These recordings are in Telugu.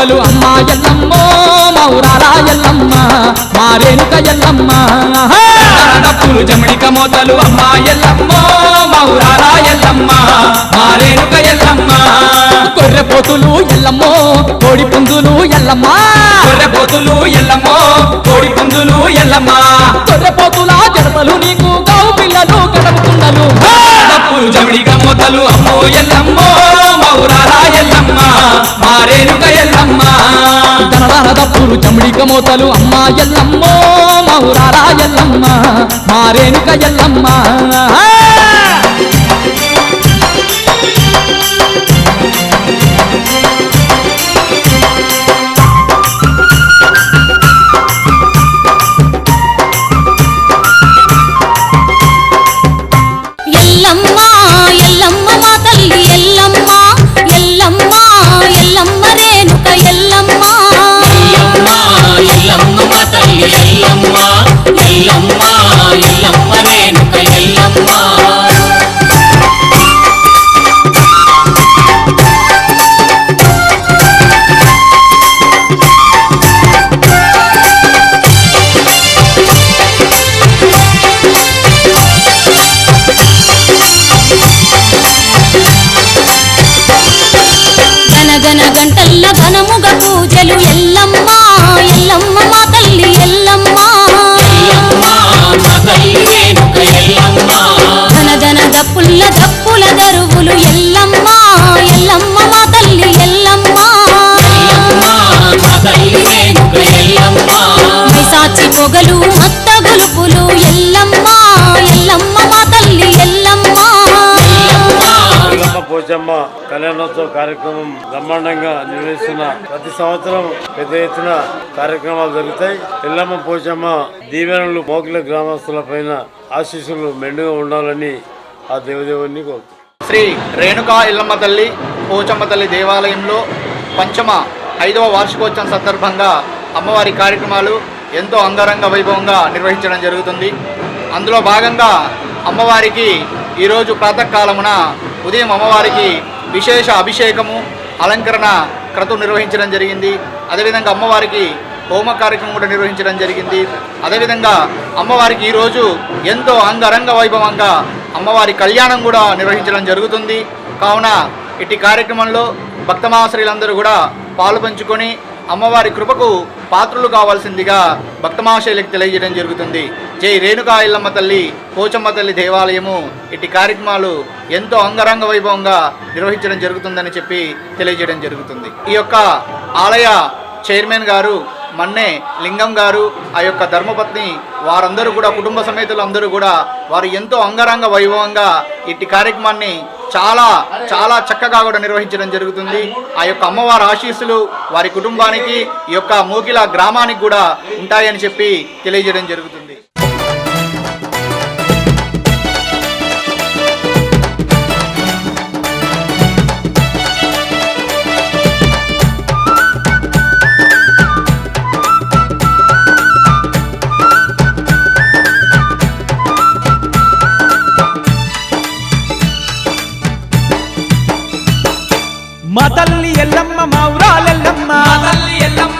దప్పులు అమ్మ ఎల్లమ్మ మౌరాల ఎల్లమ్మ మారేనుక ఎల్లమ్మ. డప్పులు జమిడిక మోతలు అమ్మ ఎల్లమ్మ మౌరాల ఎల్లమ్మ మారేనుక ఎల్లమ్మ. కొర్రె పోతులు ఎల్లమ్మో కోడి పుందులు ఎల్లమ్మ. కొర్రె పోతులు ఎల్లమ్మో కోడి పుంజులు ఎల్లమ్మ. కొర్రె పోతుల జడతలు నీకు గౌ పిల్లలు గడపుకుండలు డప్పులు జమిడిక మోతలు అమ్మో ఎల్లమ్మో మౌరాల ఎల్లమ్మ. మారేనుక ఎల్లమ్మ ధనదాన దప్పులు జంబిక మోతలు అమ్మ ఎల్లమ్మో మౌరాల ఎల్లమ్మ. మారేనుక ఎల్లమ్మ ఎల్లమ్మ కళ్యాణోత్సవ కార్యక్రమం బ్రహ్మాండంగా నిర్వహిస్తున్న ప్రతి సంవత్సరం పెద్ద ఎత్తున కార్యక్రమాలు జరుగుతాయి. ఎల్లమ్మ పోచమ్మ దీవెనలు మోకిల గ్రామస్తుల పైన ఆశీస్సులు మెండుగా ఉండాలని ఆ దేవదేవుని కోరుతున్నాను శ్రీ రేణుకా ఇల్లమ్మ తల్లి పోచమ్మ తల్లి దేవాలయంలో పంచమ ఐదవ వార్షికోత్సవం సందర్భంగా అమ్మవారి కార్యక్రమాలు ఎంతో అంగరంగ వైభవంగా నిర్వహించడం జరుగుతుంది. అందులో భాగంగా అమ్మవారికి ఈరోజు ప్రాతకాలమున ఉదయం అమ్మవారికి విశేష అభిషేకము అలంకరణ క్రతు నిర్వహించడం జరిగింది. అదేవిధంగా అమ్మవారికి హోమ కార్యక్రమం కూడా నిర్వహించడం జరిగింది. అదేవిధంగా అమ్మవారికి ఈరోజు ఎంతో అంగరంగ వైభవంగా అమ్మవారి కళ్యాణం కూడా నిర్వహించడం జరుగుతుంది. కావున ఇట్టి కార్యక్రమంలో భక్తమాశ్రయులందరూ కూడా పాలు పంచుకొని అమ్మవారి కృపకు పాత్రులు కావాల్సిందిగా భక్తమాశయులకు తెలియజేయడం జరుగుతుంది. జై రేణుకా ఇల్లమ్మ తల్లి పోచమ్మ తల్లి దేవాలయము ఇట్టి కార్యక్రమాలు ఎంతో అంగరంగ వైభవంగా నిర్వహించడం జరుగుతుందని చెప్పి తెలియజేయడం జరుగుతుంది. ఈ యొక్క ఆలయ చైర్మన్ గారు మన్నే లింగం గారు ఆ యొక్క ధర్మపత్ని వారందరూ కూడా కుటుంబ సమేతులు అందరూ కూడా వారు ఎంతో అంగరంగ వైభవంగా ఇట్టి కార్యక్రమాన్ని చాలా చాలా చక్కగా కూడా నిర్వహించడం జరుగుతుంది. ఆ యొక్క అమ్మవారి ఆశీస్సులు వారి కుటుంబానికి ఈ యొక్క మూకిల గ్రామానికి కూడా ఉంటాయని చెప్పి తెలియజేయడం జరుగుతుంది. ఎల్లమ్మ మౌరాలెల్లమ్మ మా తల్లి ఎల్లమ్మ.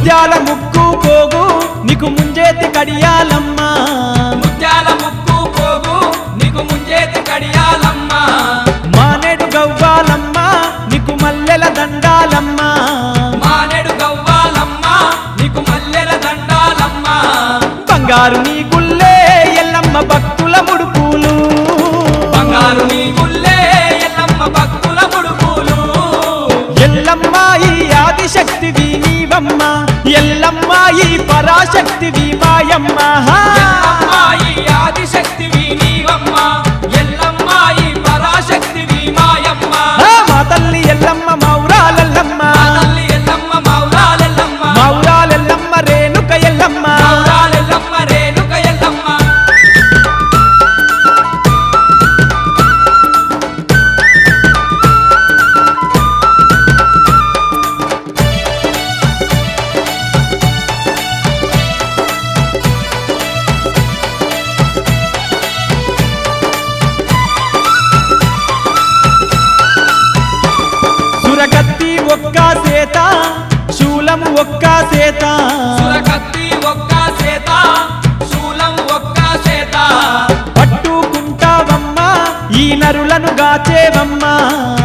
ముత్యాల ముక్కు పోగు నీకు ముంజేతి కడియాలమ్మా. ముత్యాల ముక్కు పోగు నీకు ముంజేతి కడియాలమ్మ. మానేడు గవ్వాలమ్మ నీకు మల్లెల దండాలమ్మా. మానేడు గవ్వాలమ్మ నీకు మల్లెల దండాలమ్మా. బంగారు నీ గుల్లే ఎల్లమ్మ భక్తుల ముడుపులు. బంగారు నీ గుల్లే ఎల్లమ్మ భక్తుల ముడుపులు. ఎల్లమ్మ ఈ ఆదిశక్తివి నీవమ్మ ఎల్లమ్మాయి పరాశక్తి వీమాయమ్మ ఎల్లమ్మాయి ఆదిశక్తివి ఎల్లమ్మాయి పరాశక్తివి మాయమ్మ. మా తల్లి ఎల్లమ్మ నరులను గాచేవమ్మా.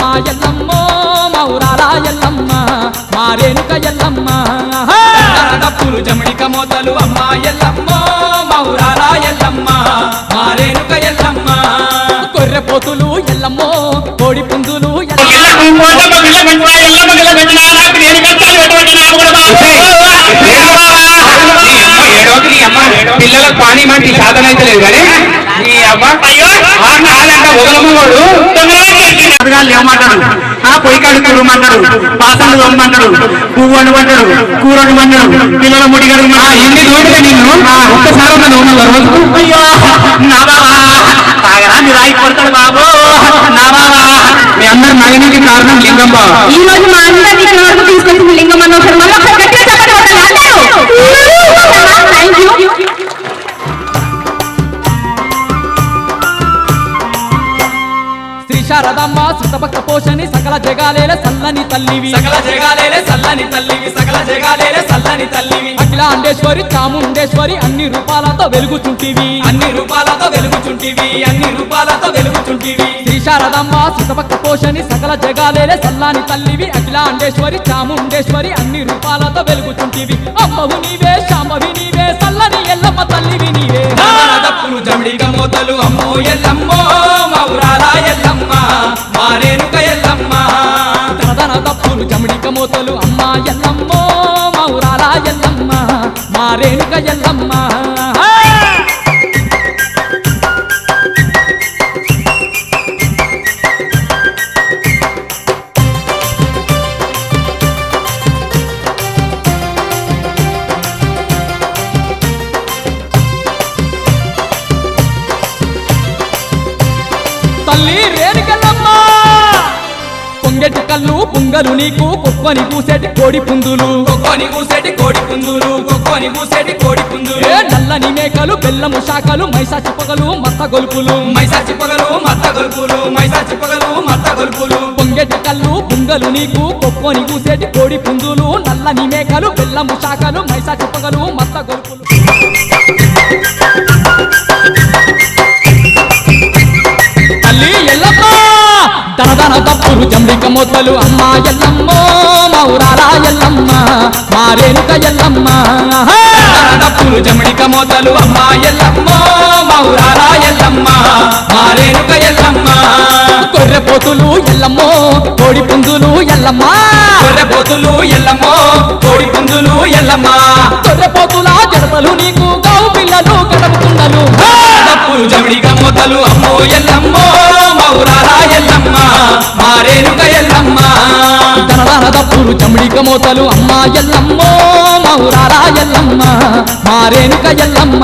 ఎల్లమ్మ ఎల్లమ్మ మౌరాల ఎల్లమ్మ మారేనుక ఎల్లమ్మ. డప్పులు జమణిక మోతలు అమ్మ ఎల్లమ్మ మౌరాల ఎల్లమ్మ మారేనుక ఎల్లమ్మ. గొర్రె పోతులు ఎల్లమ్మ. కోడి పుందులు పిల్లలకు పానీ మంచి సాధన అయితే లేదు కానీ నీ అయ్యో ఒకలమ్మవాడు అడగాలి ఏమంటాడు? ఆ పొయ్యి కాడు కురమంటాడు పాత్రలు తోమంటాడు పువ్వు వండమంటాడు కూర వండమంటాడు పిల్లల ముడి కడుగుమంటాడు ఎన్ని తోడుగా నిన్ను? ఒక్కసారి ఉన్న నోము అయ్యో. నా బాబా తాగరా రాయి కొడతాడు బాబు. నా బాబా మీ అందరు నగనికి కారణం లింగం బాబా ఈ రోజు మా అందరినీ ఇక్కడ వరకు తీసుకొచ్చింది లింగం అన్న ఒకసారి శారదమ్మ సుతభక్త పోషణి సకల జగాలేల సల్లని తల్లివి. సకల జగాలేలే సల్లని తల్లివి సకల జగాలేలే సల్లని తల్లివి. అఖిలాండేశ్వరి చాముండేశ్వరి అన్ని రూపాలతో వెలుగుచుంటివి అన్ని రూపాలతో వెలుగుచుంటివి అన్ని రూపాలతో వెలుగుచుంటివి శ్రీ శారదమ్మ సుతభక్త పోషణి సకల జగాలేల సల్లాని తల్లివి. అఖిలాండేశ్వరి చాముండేశ్వరి అన్ని రూపాలతో వెలుగుచుంటివి అమ్మవు నీవే శాంభవి నీవే సల్లని ఎల్లమ్మ తల్లివి నీవే. జమిడిక మోతలు అమ్మో ఎల్లమ్మో. ఎల్లమ్మ తల్లి రేణుకెళ్ళమ్మ పొంగెటి కళ్ళు పుంగలు నీకు కుప్పని పూసేటి కోడి పుందులు. కొక్కొని కూసేటి కోడి పుందులు కొక్కొని కూసేటి కోడి పుందులు. ఏ నల్లని మేకలు బెల్లము శాఖలు మైసా చిప్పగలు మత్త గొలుపులు. మైసా చిప్పగలు మత్త గొలుపులు మైసా చిప్పగలు మత్త గొలుపులు. పొంగెటి కళ్ళు పుంగలు నీకు కొక్కొని కూసేటి కోడి పుందులు. నల్లని మేకలు బెల్లము శాఖలు మైసా చిప్పగలు మత్త గొలుపులు. తప్పులు జంబిక మొత్తలు అమ్మ ఎల్లమ్మో మౌరాల ఎల్లమ్మ మారేనుక ఎల్లమ్మ. డప్పులు జమిడిక మోతలు అమ్మ ఎల్లమ్మో మౌరాల ఎల్లమ్మ మారేనుక ఎల్లమ్మ. గొర్రె పోతులు ఎల్లమ్మో కోడి పుందులు ఎల్లమ్మ. గొర్రె పోతులు ఎల్లమ్మో కోడి పుందులు ఎల్లమ్మ. గొర్రె పోతుల జడతలు నీకు గావు పిల్లలు గడపుకుండలు. డప్పులు జమిడిక మోతలు అమ్మో ఎల్లమ్మ. రేణుక ఎల్లమ్మ. దనదన దప్పులు చమడిక మోతలు అమ్మ ఎల్లమ్మో మౌరాల ఎల్లమ్మ. మారేనుక ఎల్లమ్మ.